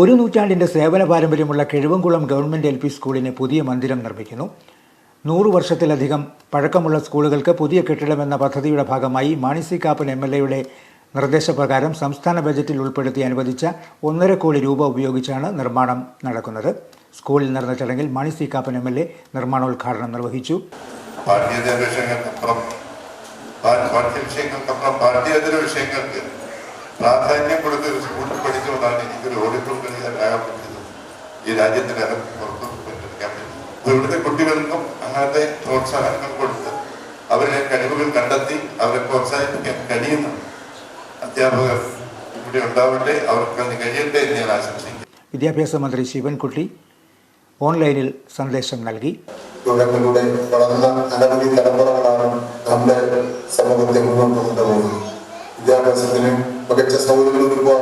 ഒരു നൂറ്റാണ്ടിന്റെ സേവന പാരമ്പര്യമുള്ള കിഴുവൻകുളം ഗവൺമെന്റ് എൽ പി സ്കൂളിന് പുതിയ മന്ദിരം നിർമ്മിക്കുന്നു. നൂറു വർഷത്തിലധികം പഴക്കമുള്ള സ്കൂളുകൾക്ക് പുതിയ കെട്ടിടമെന്ന പദ്ധതിയുടെ ഭാഗമായി മാണിസി കാപ്പൻ എം എൽ എയുടെ നിർദ്ദേശപ്രകാരം സംസ്ഥാന ബജറ്റിൽ ഉൾപ്പെടുത്തി അനുവദിച്ച ഒന്നര കോടി രൂപ ഉപയോഗിച്ചാണ് നിർമ്മാണം നടക്കുന്നത്. സ്കൂളിൽ നടന്ന ചടങ്ങിൽ Mani C Kappan M L A നിർമ്മാണോദ്ഘാടനം നിർവഹിച്ചു. പാഠ്യ വിഷയങ്ങൾക്ക് പ്രാധാന്യം കൊടുത്ത് ഒരു സ്കൂളിൽ പഠിച്ചുകൊണ്ടാണ് എനിക്കൊരു ഓഡിറ്റോറിയം കളിക്കാനാകാൻ പറ്റിയത് ഈ രാജ്യത്തിന് അകം പുറത്ത് പറ്റെടുക്കാൻ പറ്റും. ഇവിടുത്തെ കുട്ടികൾക്കും അങ്ങനത്തെ പ്രോത്സാഹനങ്ങൾ കൊടുത്ത് അവരുടെ കഴിവുകൾ കണ്ടെത്തി അവരെ പ്രോത്സാഹിപ്പിക്കാൻ കഴിയുന്ന അധ്യാപകർ ഇവിടെ ഉണ്ടാവട്ടെ അവർക്ക് അത് കഴിയട്ടെ എന്ന് ഞാൻ ആശംസിക്കുന്നു. വിദ്യാഭ്യാസ മന്ത്രി ശിവൻകുട്ടി ഓൺലൈനിൽ സന്ദേശം നൽകി. തുടങ്ങളിലൂടെ വളർന്ന അനവധി തലമുറകളാണ് നമ്മുടെ സമൂഹത്തെ മുന്നോട്ട് കൊണ്ടുപോകുന്നത്. വിദ്യാഭ്യാസത്തിന് മികച്ച സൗകര്യങ്ങൾ ഒരുക്കുക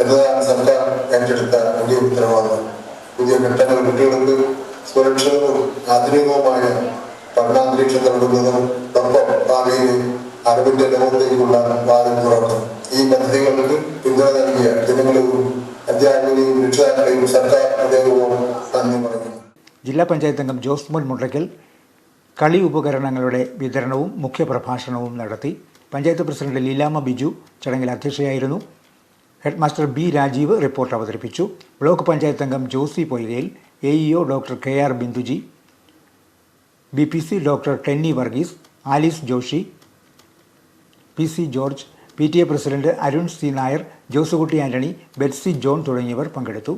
എന്നതാണ് സർക്കാർ ഏറ്റെടുത്ത വലിയ ഉത്തരവാദിത്തം. പുതിയ ഘട്ടങ്ങൾ കുട്ടികൾക്ക് സുരക്ഷിതവും ആധുനികവുമായ പഠനാന്തരീക്ഷം നൽകുന്നതും ഒപ്പം ഭാവിയിൽ അറിവിന്റെ ലോകത്തേക്കുള്ള വാദം ഈ പദ്ധതികൾക്ക് പിന്തുണ നൽകിയ ജനങ്ങളെയും അധ്യാപകരെയും രക്ഷിതാക്കളെയും സർക്കാർ അദ്ദേഹവും നന്ദി ജില്ലാ പഞ്ചായത്ത് അംഗം ജോസ്മോൻ മുണ്ടയ്ക്കൽ കളി ഉപകരണങ്ങളുടെ വിതരണവും മുഖ്യപ്രഭാഷണവും നടത്തി പഞ്ചായത്ത് പ്രസിഡന്റ് ലീലാമ ബിജു ചടങ്ങിൽ അധ്യക്ഷയായിരുന്നു. Head master B Rajeev report അവതരിപ്പിച്ചു. ബ്ലോക്ക് പഞ്ചായത്ത് അംഗം Josy Poikayil A EO doctor K R Binduji B P C doctor Tenny Varghese Alice Joshy P C George P T A president Arun C Nair Josekutty Antony Betsy John തുടങ്ങിയവർ പങ്കെടുത്തു.